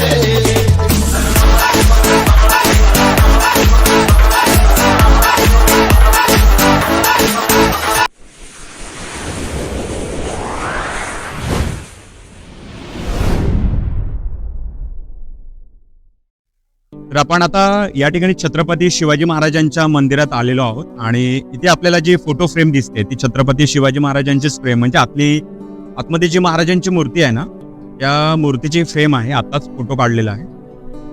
Hey, तर आपण आता या ठिकाणी छत्रपती शिवाजी महाराजांच्या मंदिरात आलेलो आहोत. आणि इथे आपल्याला जी फोटो फ्रेम दिसते ती छत्रपती शिवाजी महाराजांचीच फ्रेम म्हणजे आपली आतमध्ये जी महाराजांची मूर्ती आहे ना त्या मूर्तीची फ्रेम आहे. आताच फोटो काढलेला आहे.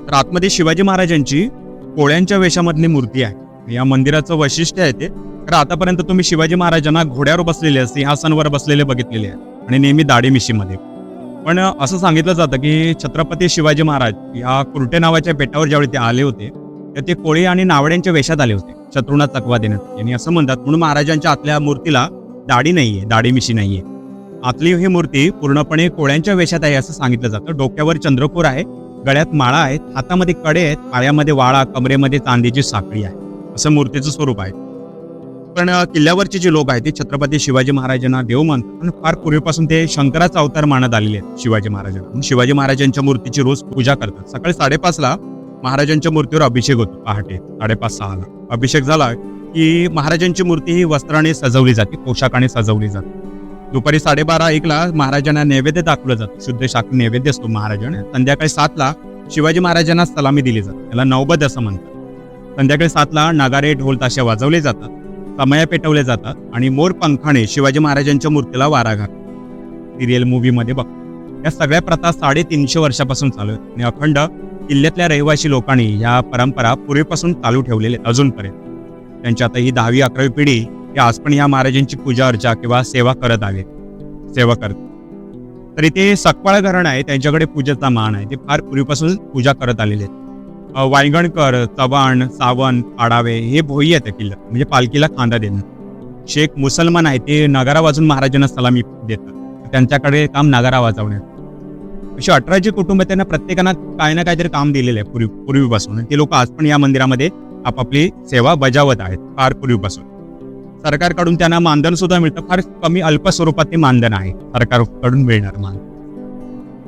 तर आतमध्ये शिवाजी महाराजांची कोळ्यांच्या वेशामधली मूर्ती आहे. या मंदिराचं वैशिष्ट्य आहे ते. तर आतापर्यंत तुम्ही शिवाजी महाराजांना घोड्यावर बसलेले सिंहासनवर बसलेले बघितलेले आहे. आणि नेहमी दाढी मिशीमध्ये. पण असं सांगितलं जातं की छत्रपती शिवाजी महाराज या कुर्टे नावाच्या बेटावर ज्यावेळी ते आले होते तर ते कोळी आणि नावड्यांच्या वेशात आले होते शत्रूंना तकवा देण्यात. यांनी असं म्हणतात म्हणून महाराजांच्या आतल्या मूर्तीला दाढी नाहीये दाढी मिशी नाहीये. आतली ही मूर्ती पूर्णपणे कोळ्यांच्या वेशात आहे असं सांगितलं जातं. डोक्यावर चंद्रपूर आहे गळ्यात माळा आहेत हातामध्ये कडे आहेत पायामध्ये वाळा कमरेमध्ये चांदीची साखळी आहे. असं मूर्तीचं स्वरूप आहे. पण किल्ल्यावरचे जे लोक आहेत ते छत्रपती शिवाजी महाराजांना देव मानतात पण फार पूर्वीपासून ते शंकराचा अवतार मानत आलेले आहेत शिवाजी महाराजांना. शिवाजी महाराजांच्या मूर्तीची रोज पूजा करतात. सकाळी साडेपाचला महाराजांच्या मूर्तीवर अभिषेक होतो. पहाटे साडेपाच सहाला अभिषेक झाला की महाराजांची मूर्ती ही वस्त्राने सजवली जाते पोशाखाने सजवली जाते. दुपारी साडेबारा एकला महाराजांना नैवेद्य दाखवलं जातं. शुद्ध शाख नैवेद्य असतो महाराजांना. संध्याकाळी सातला शिवाजी महाराजांना सलामी दिली जाते. त्याला नौबद असं म्हणतात. संध्याकाळी सातला नगारे ढोल ताशे वाजवले जातात. समया पेटवले जातात आणि मोर पंखाने शिवाजी महाराजांच्या मूर्तीला वारा घात सिरियल मूवीमध्ये बघ. या सगळ्या प्रथा साडेतीनशे वर्षापासून चालू आहेत. आणि अखंड किल्ल्यातल्या रहिवासी लोकांनी या परंपरा पूर्वीपासून चालू ठेवलेल्या आहेत अजूनपर्यंत. त्यांची आता ही दहावी अकरावी पिढी ही आज पण या महाराजांची पूजा अर्चा किंवा सेवा करत आले सेवा करत. तर इथे सकपाळ घराणं आहे. त्यांच्याकडे पूजेचा मान आहे. ते फार पूर्वीपासून पूजा करत आलेले आहेत. वायगणकर चव्हाण सावंत आडावे हे भोई आहेत त्या किल्ल्यात म्हणजे पालखीला खांदा देणं. शेख मुसलमान आहे ते नगारा वाजून महाराजांना सलामी देतात. त्यांच्याकडे काम नगारा वाजवण्यात. अशी अठराचे कुटुंब त्यांना प्रत्येकांना काही ना काहीतरी काम दिलेलं आहे पूर्वी पूर्वीपासून. ते लोक आज पण या मंदिरामध्ये आपापली सेवा बजावत आहेत फार पूर्वीपासून. सरकारकडून त्यांना मानधन सुद्धा मिळतं. फार कमी अल्प स्वरूपात ते मानधन आहे. सरकारकडून मिळणार मान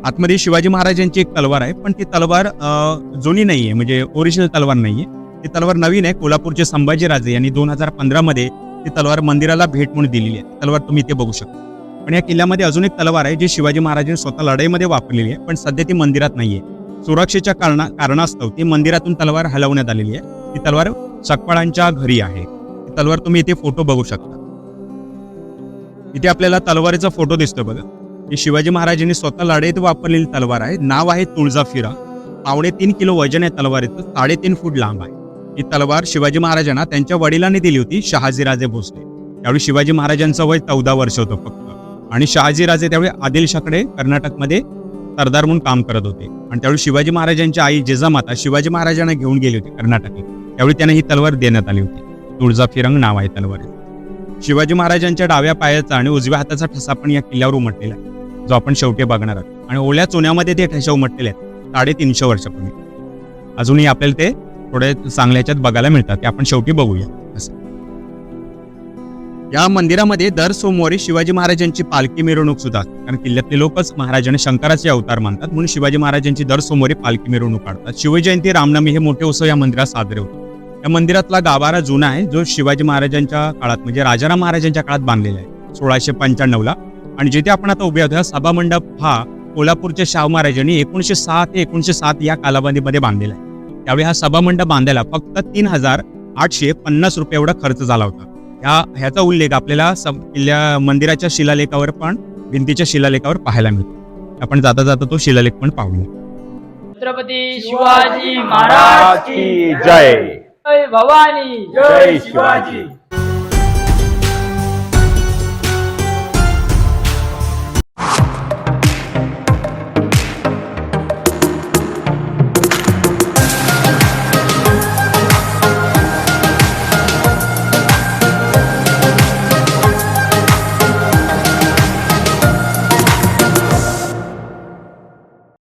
आतमध्ये शिवाजी महाराजांची एक तलवार आहे पण ती तलवार जुनी जुनी नाहीये म्हणजे ओरिजिनल तलवार नाहीये. ती तलवार नवीन आहे कोल्हापूरचे संभाजीराजे यांनी दोन हजार पंधरा मध्ये ती तलवार मंदिराला भेट म्हणून दिलेली आहे. तलवार तुम्ही इथे बघू शकता. पण या किल्ल्यामध्ये अजून एक तलवार आहे जी शिवाजी महाराजांनी स्वतः लढाईमध्ये वापरलेली आहे पण सध्या ती मंदिरात नाहीये. सुरक्षेच्या कारणा कारणास्तव ती मंदिरातून तलवार हलवण्यात आलेली आहे. ती तलवार सकपाळांच्या घरी आहे. ती तलवार तुम्ही इथे फोटो बघू शकता. इथे आपल्याला तलवारीचा फोटो दिसतो बघा. ही शिवाजी महाराजांनी स्वतः लढाईत वापरलेली तलवार आहे. नाव आहे तुळजा फिरा पावणे तीन किलो वजन आहे तलवारीचं साडेतीन फूट लांब आहे. ही तलवार शिवाजी महाराजांना त्यांच्या वडिलांनी दिली होती शहाजीराजे भोसले. त्यावेळी शिवाजी महाराजांचं वय चौदा वर्ष होतं फक्त. आणि शहाजीराजे त्यावेळी आदिलशाकडे कर्नाटकमध्ये सरदार म्हणून काम करत होते. आणि त्यावेळी शिवाजी महाराजांची आई जिजामाता शिवाजी महाराजांना घेऊन गेली होती कर्नाटकला. त्यावेळी त्यांना ही तलवार देण्यात आली होती. तुळजा फिरंग नाव आहे तलवारी शिवाजी महाराजांच्या डाव्या पायाचा आणि उजव्या हाताचा ठसा पण या किल्ल्यावर उमटलेला आहे. जो आपण शेवटी बघणार आहोत. आणि ओल्या चुन्यामध्ये ते ठेशव उमटलेले आहेत साडेतीनशे वर्षापूर्वी. अजूनही आपल्याला ते थोडे चांगल्या ह्याच्यात बघायला मिळतात. ते आपण शेवटी बघूया. असं. या मंदिरामध्ये दर सोमवारी शिवाजी महाराजांची पालखी मिरवणूक सुद्धा कारण किल्ल्यातले लोकच महाराजांना शंकराचे अवतार मानतात. म्हणून शिवाजी महाराजांची दर सोमवारी पालखी मिरवणूक काढतात. शिवजयंती रामनवमी हे मोठे उत्सव या मंदिरात साजरे होतात. या मंदिरातला गाभारा जुना आहे जो शिवाजी महाराजांच्या काळात म्हणजे राजाराम महाराजांच्या काळात बांधलेला आहे. सोळाशे पंच्याण्णवला आणि जिथे आपण आता उभे आहोत हा सभा मंडप हा कोल्हापूरच्या शाहू महाराजांनी एकोणीशे सहा ते एकोणीशे सात या कालावधीमध्ये बांधलेला आहे. त्यावेळी हा सभा मंडप बांधायला फक्त तीन हजार आठशे पन्नास रुपये एवढा खर्च झाला होता. ह्या ह्याचा उल्लेख आपल्याला किल्ल्या मंदिराच्या शिलालेखावर पण भिंतीच्या शिलालेखावर पाहायला मिळतो. आपण जाता जाता तो शिलालेख पण पाहूया. छत्रपती शिवाजी महाराज की जय. भवानी. जय शिवाजी.